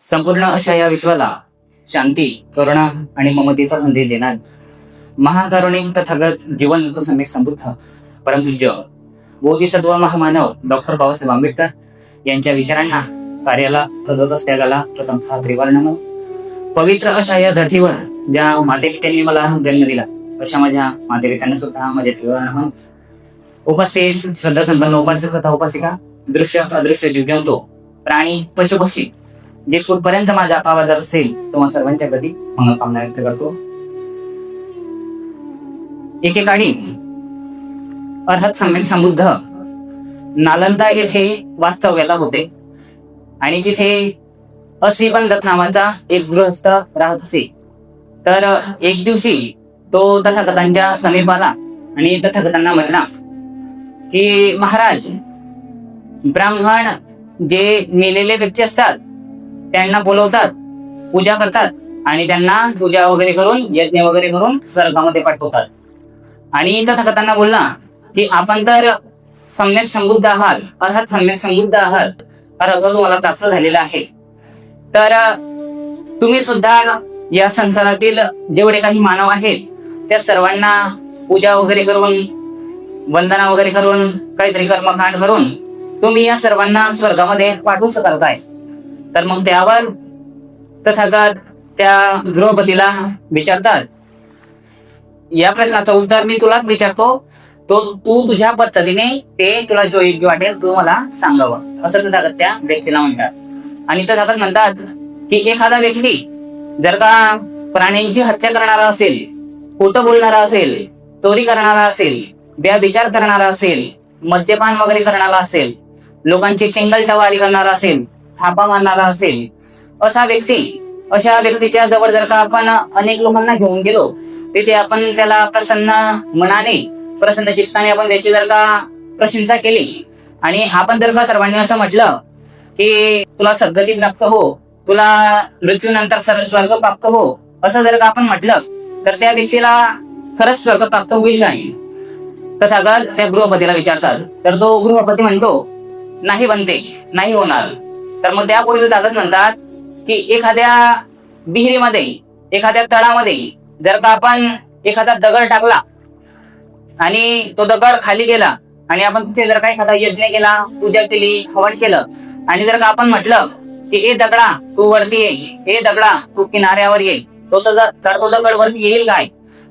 संपूर्ण अशा या विश्वाला शांती करुणा आणि ममतेचा संदेश देणार. महाकारुणी तथागत जीवन युक्त सम्यक समृद्ध परमपूज्य बोधिसत्व महामानव डॉक्टर बाबासाहेब आंबेडकर यांच्या विचारांना कार्याला प्रदत असल्याला प्रथम त्रिवर्णन पवित्र अशा या धर्तीवर ज्या मातेपित्यांनी मला जन्म दिला अशा माझ्या मातेपित्यांना सुद्धा माझ्या त्रिवर्ण उपस्थित श्रद्धा संपन्न उपासक तथा उपासिका दृश्य अदृश्य दिव्यांतो प्राणी पशुपक्षी जे कुठपर्यंत माझ्या आवाजात असेल तुम्हा सर्वांच्या प्रती मनोकामना व्यक्त करतो. एकेकाळी अर्हत सम्यक समृद्ध नालंदा येथे वास्तव्याला होते. आणि तिथे असीबंधक नावाचा एक गृहस्थ राहत असे. तर एक दिवशी तो तथागतांच्या समीपाला आणि तथागतांना म्हणला की महाराज ब्राह्मण जे मेलेले व्यक्ती असतात त्यांना बोलवतात पूजा करतात आणि त्यांना पूजा वगैरे करून यज्ञ वगैरे करून स्वर्गामध्ये पाठवतात. आणि तथागतांना बोलला की आपण तर सम्यक समृद्ध आहात अर्थात सम्यक समृद्ध आहात अर्थ तुम्हाला प्राप्त झालेला आहे. तर तुम्ही सुद्धा या संसारातील जेवढे काही मानव आहेत त्या सर्वांना पूजा वगैरे करून वंदना वगैरे करून काहीतरी कर्मकांड करून तुम्ही या सर्वांना स्वर्गामध्ये पाठवूच करताय तर मग त्यावर तथागत त्या गृहपतीला विचारतात या प्रश्नाचं उत्तर मी तुलाच विचारतो. तो तू तुझ्या पद्धतीने ते तुला जो योग्य वाटेल तू मला सांगावं. असं तथागत त्या व्यक्तीला म्हणतात. आणि तथागत म्हणतात की एखादा व्यक्ती जर का प्राण्यांची हत्या करणारा असेल खोटं बोलणारा असेल चोरी करणारा असेल व्यभिचार करणारा असेल मद्यपान वगैरे करणारा असेल लोकांची टेंगलटवारी करणारा असेल थापा मारणारा असेल असा व्यक्ती अशा व्यक्तीच्या जवळ जर का आपण अनेक लोकांना घेऊन गेलो तिथे आपण त्याला प्रसन्न मनाने प्रसन्न चित्ताने आपण त्याची जर का प्रशंसा केली आणि आपण जर का सर्वांनी असं म्हटलं की तुला सद्गती प्राप्त हो तुला मृत्यूनंतर स्वर्ग प्राप्त हो असं जर का आपण म्हटलं तर त्या व्यक्तीला खरंच स्वर्ग प्राप्त होईल नाही? तथागत त्या गृहपतीला विचारतात तर तो गृहपती म्हणतो नाही बनते नाही होणार. तर मग त्या त्यापुढे तथागत म्हणतात की एखाद्या विहिरीमध्ये एखाद्या तळामध्ये जर का आपण एखादा दगड टाकला आणि तो दगड खाली गेला आणि आपण तिथे जर का एखादा यज्ञ केला पूजा केली हवन केलं आणि जर का आपण म्हटलं की ए दगडा तू वरती ये. ए दगडा तू किनाऱ्यावर ये. तो तर तो दगड वरती येईल काय?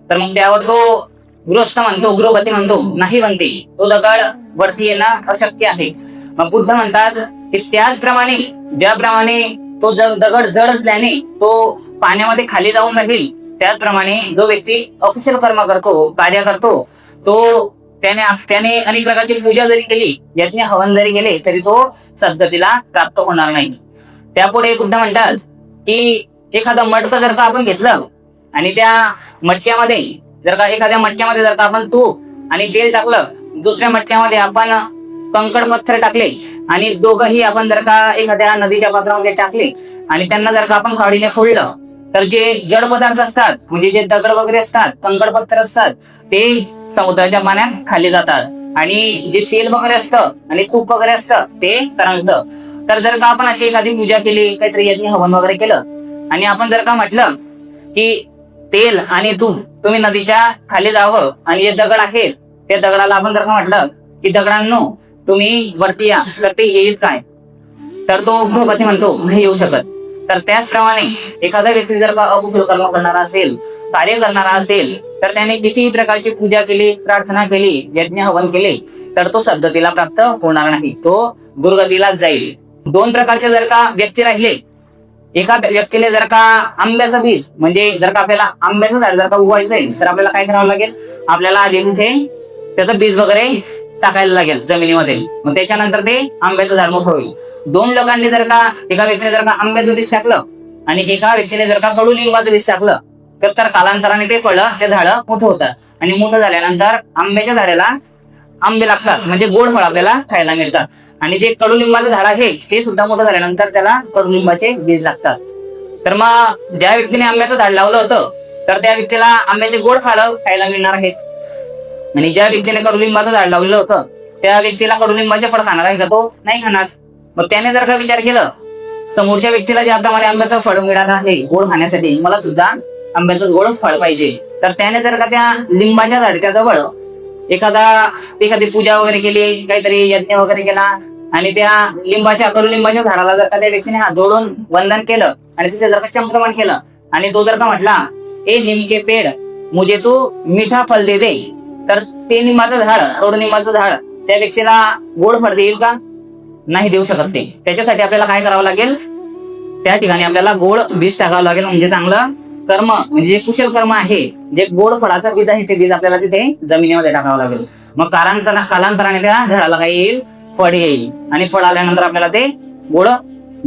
तर मग त्यावर तो गृहस्थ म्हणतो गृहपती म्हणतो नाही म्हणते. तो दगड वरती येणं अशक्य आहे. मग बुद्ध म्हणतात की त्याचप्रमाणे ज्याप्रमाणे तो दगड जड असल्याने तो पाण्यामध्ये खाली जाऊन राहील त्याचप्रमाणे जो व्यक्ती अकुशल कर्म करतो कार्य करतो तो त्याने त्याने अनेक प्रकारची पूजा जरी केली यज्ञ हवन जरी केले तरी तो सद्गतीला प्राप्त होणार नाही. त्यापुढे बुद्ध म्हणतात की एखादा मटकं जर का आपण घेतलं आणि त्या मटक्यामध्ये जर का एखाद्या मटक्यामध्ये जर का आपण तूप आणि तेल टाकलं दुसऱ्या मटक्यामध्ये आपण कंकड पत्थर टाकले आणि दोघंही आपण जर का एखाद्या नदीच्या पात्रामध्ये टाकले आणि त्यांना जर का आपण काडीने फोडलं तर जे जड पदार्थ असतात म्हणजे जे दगड वगैरे असतात कंकड पत्थर असतात ते समुद्राच्या पाण्यात खाली जातात. आणि जे तेल वगैरे असतं आणि तूप वगैरे असतं ते तरंगतं. तर जर का आपण अशी एखादी पूजा केली काहीतरी यज्ञ हवन वगैरे केलं आणि आपण जर का म्हटलं की तेल आणि तूप तुम्ही नदीच्या खाली जावं आणि जे दगड आहेत त्या दगडाला आपण जर का म्हटलं की दगडांनो तुम्ही वरती या. तर ते येईल काय? तर तो गृहपती म्हणतो नाही येऊ शकत. तर त्याचप्रमाणे एखादा व्यक्ती जर का अकुशल कर्म करणारा असेल कार्य करणारा असेल तर त्याने कितीही प्रकारची पूजा केली प्रार्थना केली यज्ञ हवन केले तर तो सद्गतीला प्राप्त होणार नाही. तो गुरुगतीला जाईल. दोन प्रकारचे जर का व्यक्ती राहिले एका व्यक्तीने जर का आंब्याचं बीज म्हणजे जर का आपल्याला आंब्याचं झाड जर का उगवायचं आहे तर आपल्याला काय करावं लागेल? आपल्याला आधी तिथे त्याचं बीज वगैरे टाकायला लागेल जमिनीमध्ये. मग त्याच्यानंतर ते आंब्याचं झाड मोठं होईल. दोन लोकांनी जर का एका व्यक्तीने जर का आंब्याचं दिस टाकलं आणि एका व्यक्तीने जर का कडुलिंबाचं दिस टाकलं तर तर कालांतराने ते फळं ते झाडं मोठं होतात. आणि मोठं झाल्यानंतर आंब्याच्या झाडाला आंबे लागतात. म्हणजे गोड फळ आपल्याला खायला मिळतात. आणि जे कडुलिंबाचं झाड आहे ते सुद्धा मोठं झाल्यानंतर त्याला कडुलिंबाचे बीज लागतात. तर मग ज्या व्यक्तीने आंब्याचं झाड लावलं होतं तर त्या व्यक्तीला आंब्याचे गोड फळं खायला मिळणार आहेत. आणि ज्या व्यक्तीने कडुलिंबाचं झाड लावलेलं होतं त्या व्यक्तीला कडुलिंबाचे फळ खाणार आहे का? तो नाही खाणार. मग त्याने जर का विचार केलं समोरच्या व्यक्तीला जे आता मला आंब्याचं फळ मिळालं आहे गोड खाण्यासाठी मला सुद्धा आंब्याचं गोडच फळ पाहिजे. तर त्याने जर का त्या लिंबाच्या झाडच्या जवळ एखादा एखादी पूजा वगैरे केली काहीतरी यज्ञ वगैरे केला आणि त्या लिंबाच्या कडुलिंबाच्या झाडाला जर का त्या व्यक्तीने हात जोडून वंदन केलं आणि तिथे जर का चमक्रमण केलं आणि तो जर का म्हटला ए निमके पेड मुझे तू मिठा फल दे दे. तर ते निंबाचं झाड कडुनिंबाचं झाड त्या व्यक्तीला गोड फळ देईल का? नाही देऊ शकत ते. त्याच्यासाठी आपल्याला काय करावं लागेल? त्या ठिकाणी आपल्याला गोड बीज टाकावं लागेल म्हणजे चांगलं कर्म म्हणजे कुशल कर्म आहे. जे गोड फळाचं बीज आहे ते बीज आपल्याला तिथे जमिनीमध्ये टाकावं लागेल. मग कालांतरा कालांतराने त्या झाडाला काय येईल? फळ येईल. आणि फळ आल्यानंतर आपल्याला ते गोड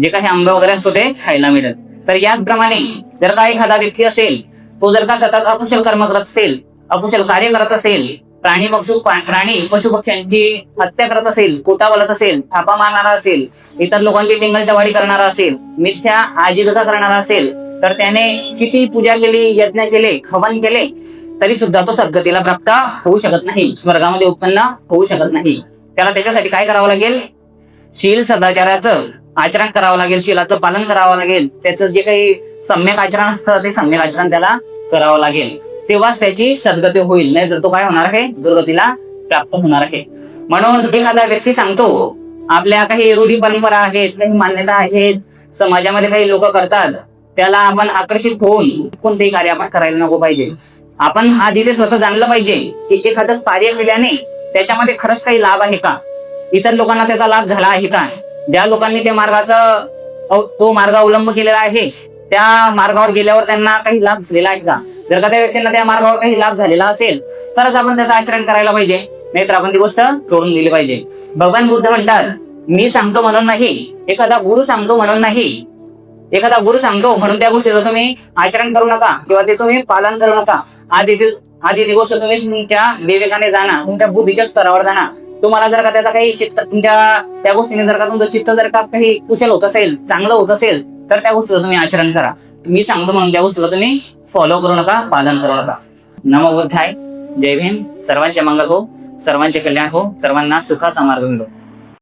जे काही आंबे वगैरे असतो ते खायला मिळेल. तर याचप्रमाणे जर का एखादा व्यक्ती असेल तो जर का सतत अकुशल कर्म करत असेल अकुशल कार्य करत असेल प्राणी पशु प्राणी पशु पक्ष्यांची हत्या करत असेल कोटा बोलत असेल थापा मारणारा असेल इतर लोकांची टिंगलटवाडी करणारा असेल मिथ्या आजीविका करणारा असेल तर त्याने किती पूजा केली यज्ञ केले हवन केले तरी सुद्धा तो सद्गतीला प्राप्त होऊ शकत नाही. स्वर्गामध्ये उत्पन्न होऊ शकत नाही. त्याला त्याच्यासाठी काय करावं लागेल? शील सदाचाराचं आचरण करावं लागेल शिलाचं पालन करावं लागेल. त्याचं जे काही सम्यक आचरण असतं ते सम्यक आचरण त्याला करावं लागेल. तेव्हाच त्याची सद्गती होईल. नाही तर तो काय होणार आहे? दुर्गतीला प्राप्त होणार आहे. म्हणून एखादा व्यक्ती सांगतो आपल्या काही रूढी परंपरा आहेत काही मान्यता आहेत समाजामध्ये काही लोक करतात त्याला आपण आकर्षित होऊन कोणतेही कार्य आपण करायला नको पाहिजे. आपण आधी ते स्वतः जाणलं पाहिजे की एखादं कार्य केल्याने त्याच्यामध्ये खरंच काही लाभ आहे का? इतर लोकांना त्याचा लाभ झाला आहे का? ज्या लोकांनी त्या मार्गाचा तो मार्ग अवलंब केलेला आहे त्या मार्गावर गेल्यावर त्यांना काही लाभ झालेला आहे का? जर का त्या व्यक्तींना त्या मार्गावर काही लाभ झालेला असेल तरच आपण त्याचं आचरण करायला पाहिजे. नाहीतर आपण ती गोष्ट सोडून दिली पाहिजे. भगवान बुद्ध म्हणतात मी सांगतो म्हणून नाही एखादा गुरु सांगतो म्हणून नाही एखादा गुरु सांगतो म्हणून त्या गोष्टीचं तुम्ही आचरण करू नका किंवा ते तुम्ही पालन करू नका. आधी आधी ती गोष्ट तुम्ही तुमच्या विवेकाने जाणा तुमच्या बुद्धीच्या स्तरावर जाणा. तुम्हाला जर का त्याचा काही चित्त तुमच्या त्या गोष्टीने जर का तुमचं चित्त जर का काही कुशल होत असेल चांगलं होत असेल तर त्या गोष्टीचं तुम्ही आचरण करा. मी सांगतो म्हणून त्या गोष्टीला तुम्ही फॉलो करू नका पालन करू नका. नमो बुद्धाय जय भीम सर्वांचे मंगल हो सर्वांचे कल्याण हो सर्वांना सुखाचा मार्ग मिळो.